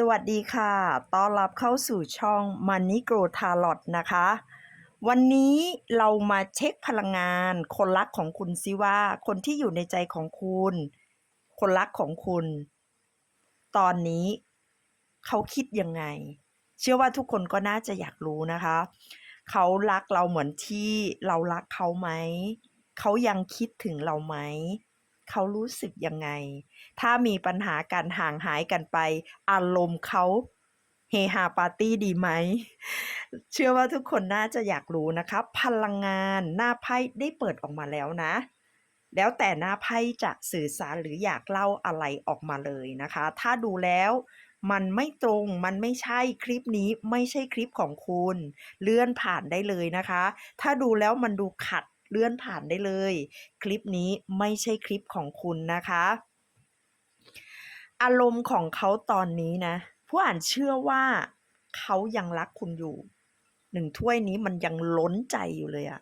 สวัสดีค่ะ ต้อนรับเข้าสู่ช่อง Money Grow Tarot นะคะ วันนี้เรามาเช็คพลังงาน คนรักของคุณซิว่า คนที่อยู่ในใจของคุณ คนรักของคุณ ตอนนี้เขาคิดยังไง เชื่อว่าทุกคนก็น่าจะอยากรู้นะคะ เขารักเราเหมือนที่เรารักเขาไหม เขายังคิดถึงเราไหม เขารู้สึกยังไง ถ้ามีปัญหาการห่างหายกันไป อารมณ์เขาเฮฮาปาร์ตี้ดีไหม เชื่อว่าทุกคนน่าจะอยากรู้นะคะ พลังงานหน้าไพ่ได้เปิดออกมาแล้วนะ แล้วแต่หน้าไพ่จะสื่อสารหรืออยากเล่าอะไรออกมาเลยนะคะ ถ้าดูแล้วมันไม่ตรง มันไม่ใช่คลิปนี้ไม่ใช่คลิปของคุณ เลื่อนผ่านได้เลยนะคะ ถ้าดูแล้วมันดูขัด เลื่อนผ่านได้เลย คลิปนี้ไม่ใช่คลิปของคุณนะคะ อารมณ์ของเขาตอนนี้นะ ผู้อ่านเชื่อว่าเขายังรักคุณอยู่หนึ่งถ้วยนี้มันยังล้นใจอยู่เลยอะ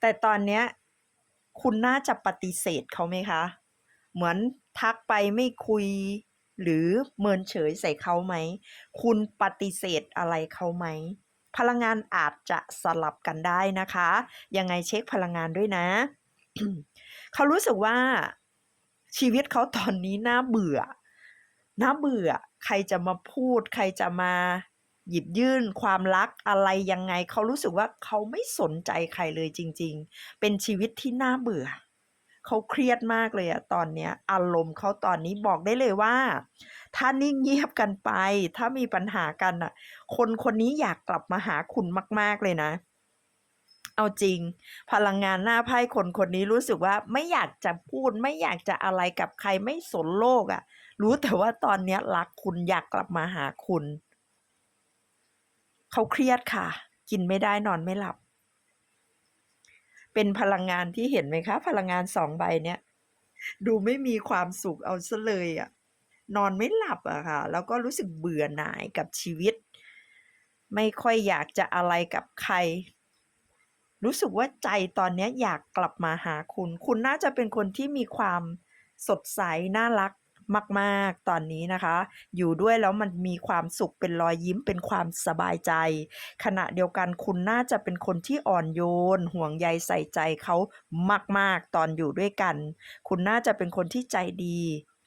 แต่ตอนเนี้ยคุณน่าจะปฏิเสธเขาไหมคะ เหมือนทักไปไม่คุย หรือเมินเฉยใส่เขาไหม คุณปฏิเสธอะไรเขาไหม พลังงานอาจจะสลับกันได้นะคะ ยังไงเช็คพลังงานด้วยนะ เขารู้สึกว่าชีวิตเขาตอนนี้น่าเบื่อ น่าเบื่อ ใครจะมาพูด ใครจะมาหยิบยื่นความรักอะไรยังไง เขารู้สึกว่าเขาไม่สนใจใครเลยจริง ๆ เป็นชีวิตที่น่าเบื่อ เขาเครียดมากเลยอะตอนเนี้ย อารมณ์เขาตอนนี้บอกได้เลยว่า ถ้านิ่งเงียบกันไป ถ้ามีปัญหากันอะคนคนนี้อยากกลับมาหาคุณมาก ๆเลยนะ เอาจริง พลังงานหน้าไพ่คนคนนี้รู้สึกว่าไม่อยากจะพูด ไม่อยากจะอะไรกับใครไม่สนโลกอะรู้แต่ว่าตอนเนี้ยรักคุณอยากกลับมาหาคุณ เขาเครียดค่ะ กินไม่ได้นอนไม่หลับ เป็นพลังงานที่เห็นไหมคะ พลังงานสองใบเนี้ยดูไม่มีความสุขเอาซะเลยอะนอนไม่หลับอะค่ะ แล้วก็รู้สึกเบื่อหน่ายกับชีวิต ไม่ค่อยอยากจะอะไรกับใคร รู้สึกว่าใจตอนนี้อยากกลับมาหาคุณ คุณน่าจะเป็นคนที่มีความสดใสน่ารัก มาก ๆ ตอนนี้นะคะ อยู่ด้วยแล้วมันมีความสุขเป็นรอยยิ้มเป็นความสบายใจ ขณะเดียวกันคุณน่าจะเป็นคนที่อ่อนโยน ห่วงใยใส่ใจเขามาก ๆ ตอนอยู่ด้วยกัน คุณน่าจะเป็นคนที่ใจดี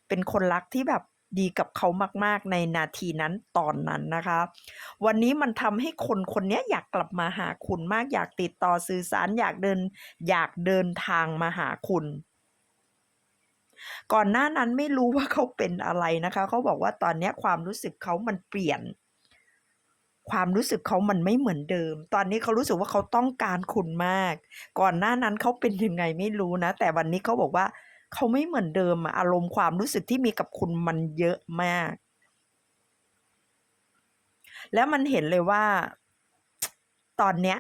เป็นคนรักที่แบบดีกับเขามาก ๆ ในนาทีนั้นตอนนั้นนะคะ วันนี้มันทำให้คนคนนี้อยากกลับมาหาคุณมากอยากติดต่อสื่อสารอยากเดิน อยากเดินทางมาหาคุณ ก่อนหน้านั้นไม่รู้ว่าเขาเป็นอะไรนะคะ เขาบอกว่าตอนนี้ความรู้สึกเขามันเปลี่ยน ความรู้สึกเขามันไม่เหมือนเดิม ตอนนี้เขารู้สึกว่าเขาต้องการคุณมาก ก่อนหน้านั้นเขาเป็นยังไงไม่รู้นะ แต่วันนี้เขาบอกว่า เขาไม่เหมือนเดิมอารมณ์ความรู้สึกที่มีกับคุณมันเยอะมาก แล้วมันเห็นเลยว่า ตอนเนี้ย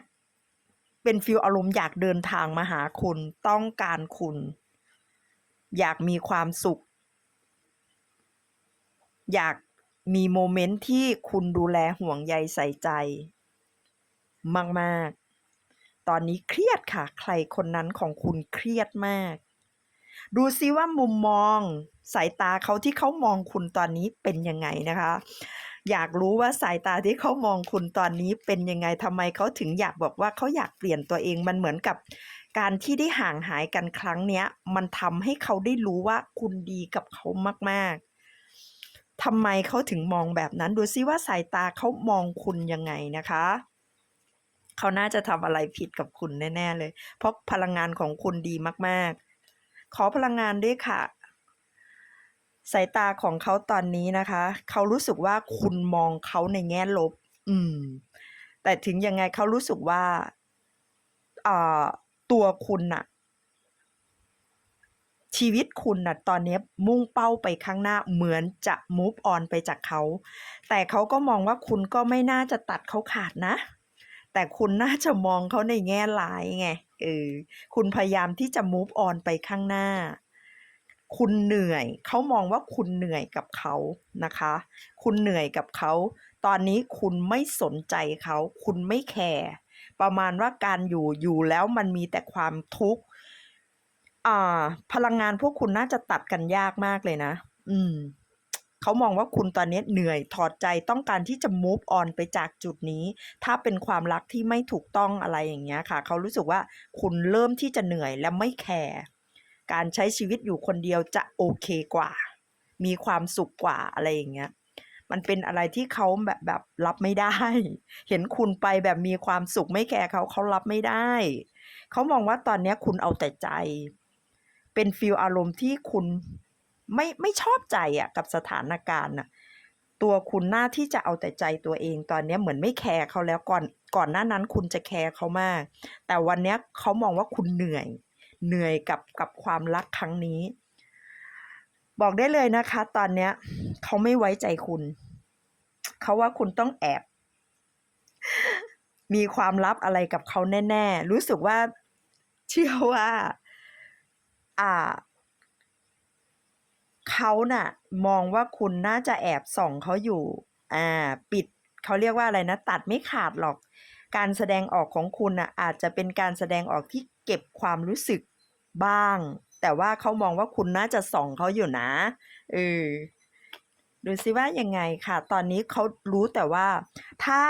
เป็นฟีลอารมณ์อยากเดินทางมาหาคุณต้องการคุณ อยากมีความสุข อยากมีโมเมนต์ที่คุณดูแลห่วงใยใส่ใจ มากๆ ตอนนี้เครียดค่ะ ใครคนนั้นของคุณเครียดมาก ดูซิว่ามุมมองสายตาเขาที่เขามองคุณตอนนี้เป็นยังไงนะคะ อยากรู้ว่าสายตาที่เขามองคุณตอนนี้เป็นยังไงทำไมเขาถึงอยากบอกว่าเขาอยากเปลี่ยนตัวเองมันเหมือนกับ การที่ได้ห่างหายกันครั้งเนี้ย มันทำให้เขาได้รู้ว่าคุณดีกับเขามากๆทำไมเขาถึงมองแบบนั้น ดูซิว่าสายตาเขามองคุณยังไงนะคะ เขาน่าจะทำอะไรผิดกับคุณแน่ ๆ เลย เพราะพลังงานของคุณดีมาก ๆ ขอพลังงานด้วยค่ะสายตาของเขาตอนนี้นะคะ เขารู้สึกว่าคุณมองเขาในแง่ลบ อืม แต่ถึงยังไงเขารู้สึกว่าอ่า ตัวคุณน่ะ ชีวิตคุณน่ะ ตอนนี้มุ่งเป้าไปข้างหน้าเหมือนจะ move on ไปจากเขา แต่เขาก็มองว่าคุณก็ไม่น่าจะตัดเขาขาดนะ แต่คุณน่าจะมองเขาในแง่ร้ายไงเออคุณพยายามที่จะ move on ไปข้างหน้า คุณเหนื่อย เขามองว่าคุณเหนื่อยกับเขานะคะ คุณเหนื่อยกับเขา ตอนนี้คุณไม่สนใจเขา คุณไม่แคร์ ประมาณว่าการอยู่อยู่แล้วมันมีแต่ความทุกข์อ่าพลังงานพวกคุณน่าจะตัดกันยากมากเลยนะ อืมเขามองว่าคุณตอนนี้เหนื่อยถอดใจต้องการที่จะ move on ไปจากจุดนี้ ถ้าเป็นความรักที่ไม่ถูกต้องอะไรอย่างเงี้ยค่ะ เขารู้สึกว่าคุณเริ่มที่จะเหนื่อยและไม่แคร์การใช้ชีวิตอยู่คนเดียวจะโอเคกว่า มีความสุขกว่าอะไรอย่างเงี้ย มันเป็นอะไรที่เขาแบบแบบรับไม่ได้ เห็นคุณไปแบบมีความสุขไม่แคร์เขาเขารับไม่ได้ เขามองว่าตอนนี้คุณเอาแต่ใจ เป็นฟีลอารมณ์ที่คุณไม่ไม่ชอบใจอะกับสถานการณ์น่ะตัวคุณหน้าที่จะเอาแต่ใจตัวเองตอนนี้เหมือนไม่แคร์เขาแล้วก่อนก่อนหน้านั้นคุณจะแคร์เขามาก แต่วันนี้เขามองว่าคุณเหนื่อย เหนื่อยกับกับความรักครั้งนี้ บอกได้เลยนะคะ ตอนเนี้ยเขาไม่ไว้ใจคุณ เขาว่าคุณต้องแอบ มีความลับอะไรกับเขาแน่ ๆ รู้สึกว่าเชื่อว่า อ่าเขาน่ะ มองว่าคุณน่าจะแอบส่องเขาอยู่ อ่า ปิดเขาเรียกว่าอะไรนะ ตัดไม่ขาดหรอก การแสดงออกของคุณน่ะ อาจจะเป็นการแสดงออกที่เก็บความรู้สึกบ้าง แต่ว่าเขามองว่าคุณน่าจะส่องเขาอยู่นะเออดูซิว่ายังไงค่ะ ตอนนี้เขารู้แต่ว่า ถ้า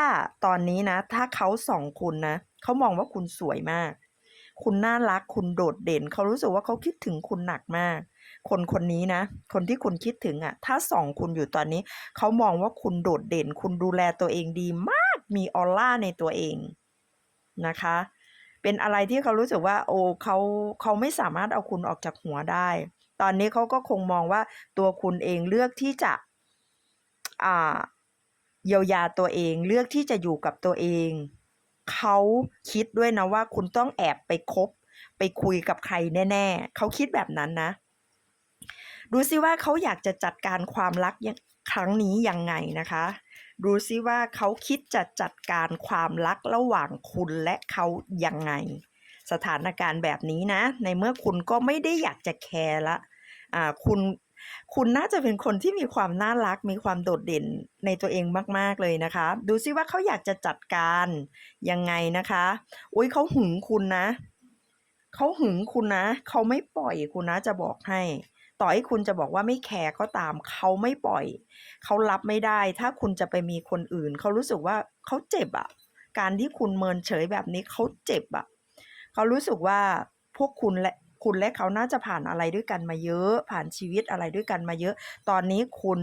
ตอนนี้นะ ถ้าเขาส่องคุณนะเขามองว่าคุณสวยมาก คุณน่ารักคุณโดดเด่น เขารู้สึกว่าเขาคิดถึงคุณหนักมาก คนคนนี้นะ คนที่คุณคิดถึงอะ่ะ ถ้าส่องคุณอยู่ตอนนี้เขามองว่าคุณโดดเด่น คุณดูแลตัวเองดีมากมีออร่าในตัวเองนะคะ เป็นอะไรที่เขารู้สึกว่า โอ้เขาเขาไม่สามารถเอาคุณออกจากหัวได้ ตอนนี้เขาก็คงมองว่าตัวคุณเองเลือกที่จะอ่าเยียวยาตัวเองเลือกที่จะอยู่กับตัวเอง เขาคิดด้วยนะว่าคุณต้องแอบไปคบ ไปคุยกับใครแน่ ๆ เขาคิดแบบนั้นนะ ดูซิว่าเขาอยากจะจัดการความรักครั้งนี้ยังไงนะคะ ดูซิว่าเขาคิดจะจัดการความรักระหว่างคุณและเขายังไง สถานการณ์แบบนี้นะ ในเมื่อคุณก็ไม่ได้อยากจะแคร์ละอ่าคุณคุณน่าจะเป็นคนที่มีความน่ารักมีความโดดเด่นในตัวเองมาก ๆ เลยนะคะ ดูซิว่าเขาอยากจะจัดการยังไงนะคะอุ้ยเขาหึงคุณนะเขาหึงคุณนะเขาไม่ปล่อยคุณนะจะบอกให้ ต่อให้คุณจะบอกว่าไม่แคร์ก็ตามเขาไม่ปล่อย เขารับไม่ได้ ถ้าคุณจะไปมีคนอื่น เขารู้สึกว่าเขาเจ็บอะการที่คุณเมินเฉยแบบนี้เขาเจ็บอะเขารู้สึกว่าพวกคุณและคุณและเขาน่าจะผ่านอะไรด้วยกันมาเยอะ ผ่านชีวิตอะไรด้วยกันมาเยอะ ตอนนี้คุณ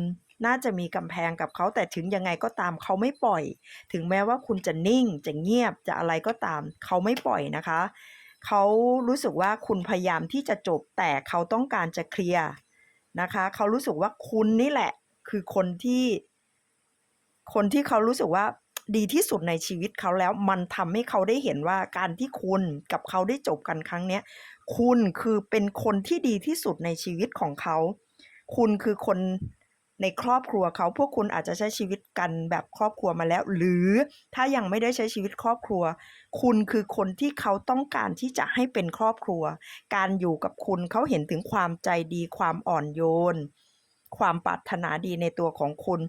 น่าจะมีกำแพงกับเขาแต่ถึงยังไงก็ตามเขาไม่ปล่อย ถึงแม้ว่าคุณจะนิ่งจะเงียบจะอะไรก็ตาม เขาไม่ปล่อยนะคะ เขารู้สึกว่าคุณพยายามที่จะจบแต่เขาต้องการจะเคลียร์นะคะเขารู้สึกว่าคุณนี่แหละ คือคนที่คนที่เขารู้สึกว่าดีที่สุดในชีวิตเขาแล้วมันทำให้เขาได้เห็นว่าการที่คุณกับเขาได้จบกันครั้งเนี้ยคุณคือเป็นคนที่ดีที่สุดในชีวิตของเขา คุณคือคน ในครอบครัวเขาพวกคุณอาจจะใช้ชีวิตกันแบบครอบครัวมาแล้ว หรือถ้ายังไม่ได้ใช้ชีวิตครอบครัว คุณคือคนที่เขาต้องการที่จะให้เป็นครอบครัว การอยู่กับคุณเขาเห็นถึงความใจดีความอ่อนโยน ความปรารถนาดีในตัวของคุณ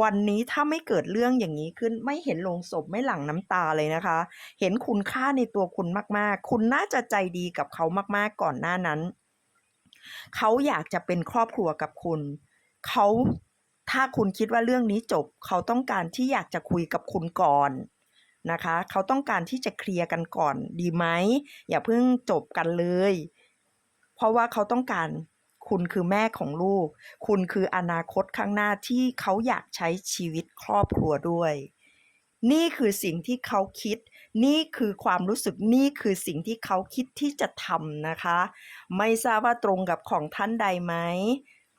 วันนี้ถ้าไม่เกิดเรื่องอย่างนี้ขึ้น ไม่เห็นลงศพไม่หลั่งน้ำตาเลยนะคะ เห็นคุณค่าในตัวคุณมากๆ คุณน่าจะใจดีกับเขามากๆก่อนหน้านั้นเขาอยากจะเป็นครอบครัวกับคุณ เขา ถ้าคุณคิดว่าเรื่องนี้จบ เขาต้องการที่อยากจะคุยกับคุณก่อนนะคะ เขาต้องการที่จะเคลียร์กันก่อนดีไหมอย่าเพิ่งจบกันเลย เพราะว่าเขาต้องการคุณคือแม่ของลูก คุณคืออนาคตข้างหน้าที่เขาอยากใช้ชีวิตครอบครัวด้วย นี่คือสิ่งที่เขาคิด นี่คือความรู้สึก นี่คือสิ่งที่เขาคิดที่จะทำนะคะ ไม่ทราบว่าตรงกับของท่านใดไหม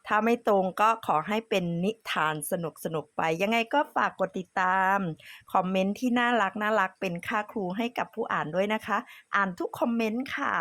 ถ้าไม่ตรงก็ขอให้เป็นนิทานสนุกๆไป ยังไงก็ฝากกดติดตาม คอมเมนต์ที่น่ารักน่ารักเป็นค่าครูให้กับผู้อ่านด้วยนะคะ อ่านทุกคอมเมนต์ค่ะ